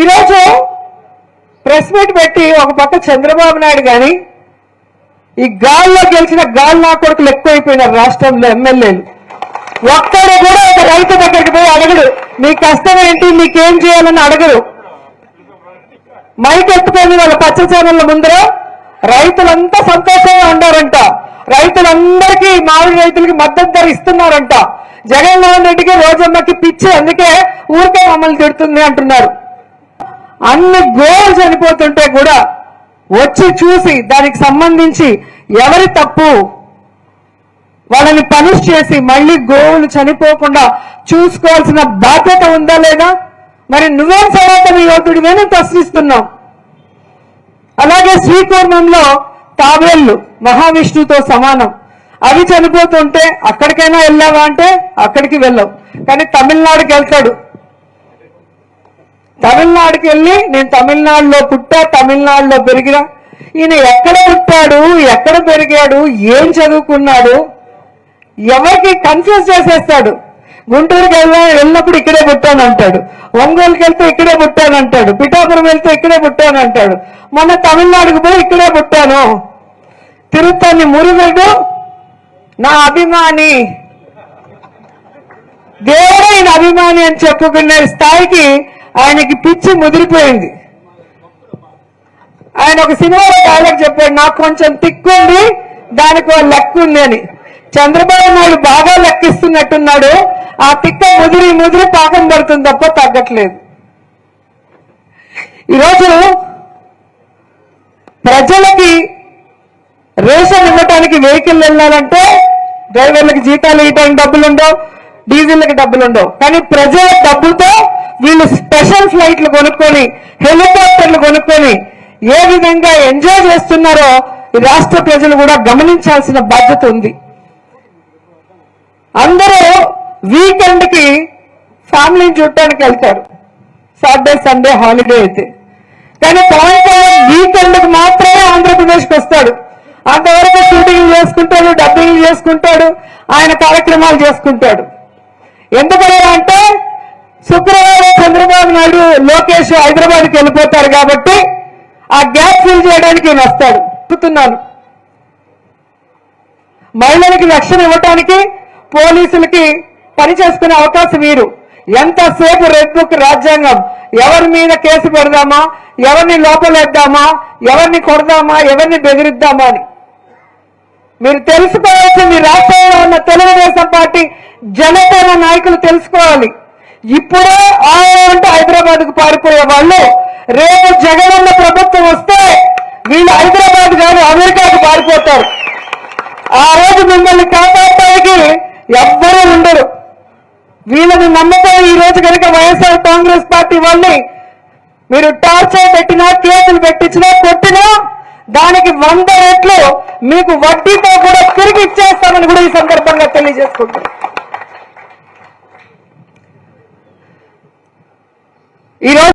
ఈరోజు press meet పెట్టి ఒక పక్క చంద్రబాబు నాయుడు గాని ఈ గాల్లో గెలిచిన గాల్ నా కొడుకులు ఎక్కువైపోయినారు రాష్ట్రంలో ఎమ్మెల్యేలు. ఒక్కడు కూడా ఒక రైతు దగ్గరికి పోయి అడగడు. నీ కష్టం ఏంటి? నీకేం చేయాలని అడగరు. మైక్ ఎత్తుకొని వాళ్ళ పచ్చ ఛానళ్ళ ముందర రైతులంతా సంతోషంగా ఉండారంట. రైతులందరికీ మామిడి రైతులకి మద్దతు ధర ఇస్తున్నారంట. జగన్మోహన్ రెడ్డికి రోజమ్మకి పిచ్చి అందుకే ఊరికే మమ్మల్ని తిడుతుంది అంటున్నారు. అన్ని గోలు చనిపోతుంటే కూడా వచ్చి చూసి దానికి సంబంధించి ఎవరి తప్పు వాళ్ళని పనిష్ చేసి మళ్ళీ గోవులు చనిపోకుండా చూసుకోవాల్సిన బాధ్యత ఉందా లేదా? మరి నువ్వేం సనాతన యోధుడివే మేము ప్రశ్నిస్తున్నాం అలాగే శ్రీకూర్మంలో తాబేళ్ళు మహావిష్ణుతో సమానం. అవి చనిపోతుంటే అక్కడికైనా వెళ్ళావా అంటే అక్కడికి వెళ్ళావు. కానీ తమిళనాడుకి వెళ్తాడు. తమిళనాడుకి వెళ్ళి నేను తమిళనాడులో పుట్టా తమిళనాడులో పెరిగినా. ఈయన ఎక్కడ పుట్టాడు ఎక్కడ పెరిగాడు ఏం చదువుకున్నాడు ఎవరికి కన్ఫ్యూజ్ చేసేస్తాడు. గుంటూరుకి వెళ్ళా వెళ్ళినప్పుడు ఇక్కడే పుట్టానంటాడు ఒంగోలుకి వెళ్తే ఇక్కడే పుట్టానంటాడు పిఠాపురం వెళ్తే ఇక్కడే పుట్టానంటాడు మొన్న తమిళనాడుకు పోయి ఇక్కడే పుట్టాను. తిరుత్తని మురుగడు నా అభిమాని. దేవుడే అభిమాని అని చెప్పుకునే స్థాయికి ఆయనకి పిచ్చి ముదిరిపోయింది. ఆయన ఒక సినిమాలో డైలాగ్ చెప్పాడు నాకు కొంచెం తిక్కుంది దానికి ఒక లెక్క ఉంది అని. చంద్రబాబు నాయుడు బాగా లెక్కిస్తున్నట్టున్నాడు ఆ తిక్క ముదిరి ముదిరి పాకం పడుతుంది తప్ప తగ్గట్లేదు. ఈరోజు ప్రజలకి రేషన్ ఇవ్వటానికి వెహికల్ వెళ్ళాలంటే డ్రైవర్లకు జీతాలు ఇవ్వడానికి డబ్బులు ఉండవు డీజిల్కి డబ్బులు ఉండవు కానీ ప్రజల డబ్బులతో వీళ్ళు స్పెషల్ ఫ్లైట్లు కొనుక్కొని హెలికాప్టర్లు కొనుక్కొని ఏ విధంగా ఎంజాయ్ చేస్తున్నారో రాష్ట్ర ప్రజలు కూడా గమనించాల్సిన బాధ్యత ఉంది. అందరూ వీకెండ్కి ఫ్యామిలీని చూడటానికి వెళ్తారు. సాటర్డే సండే హాలిడే అయితే. కానీ పవన్ కళ్యాణ్ వీకెండ్కి మాత్రమే ఆంధ్రప్రదేశ్కి వస్తాడు. అంతవరకు షూటింగ్ చేసుకుంటాడు డబ్బింగ్ చేసుకుంటాడు ఆయన కార్యక్రమాలు చేసుకుంటాడు. ఎందుకని శుక్రవారం చంద్రబాబు నాయుడు లోకేష్ హైదరాబాద్కి వెళ్ళిపోతారు కాబట్టి ఆ గ్యాప్ ఫిల్ చేయడానికి ఈయన వస్తాడు చెప్తున్నాను మహిళలకి రక్షణ ఇవ్వటానికి పోలీసులకి పని చేసుకునే అవకాశం మీరు ఎంతసేపు రెడ్ బుక్ రాజ్యాంగం? ఎవరి మీద కేసు పెడదామా? ఎవరిని లోపలేద్దామా? ఎవరిని కొడదామా? ఎవరిని బెదిరిద్దామా అని. మీరు తెలుసుకోవాల్సింది రాష్ట్రంలో ఉన్న తెలుగుదేశం పార్టీ జనసేన నాయకులు తెలుసుకోవాలి. ఇప్పుడే ఆయన అంటే హైదరాబాద్కు పారిపోయే వాళ్ళు రేపు జగనన్న ప్రభుత్వం వస్తే వీళ్ళు హైదరాబాద్ కాదు అమెరికాకు పారిపోతారు. ఆ రోజు మిమ్మల్ని కాపాడటానికి ఎవ్వరూ ఉండరు. వీళ్ళని నమ్మకం ఈ రోజు కనుక వైఎస్ఆర్ కాంగ్రెస్ పార్టీ వాళ్ళని మీరు టార్చర్ పెట్టినా కేసులు పెట్టించినా కొట్టినా దానికి వంద రెట్లు మీకు వడ్డీతో కూడా తిరిగి ఇచ్చేస్తామని కూడా ఈ సందర్భంగా తెలియజేసుకుంటున్నాను ఈరోజు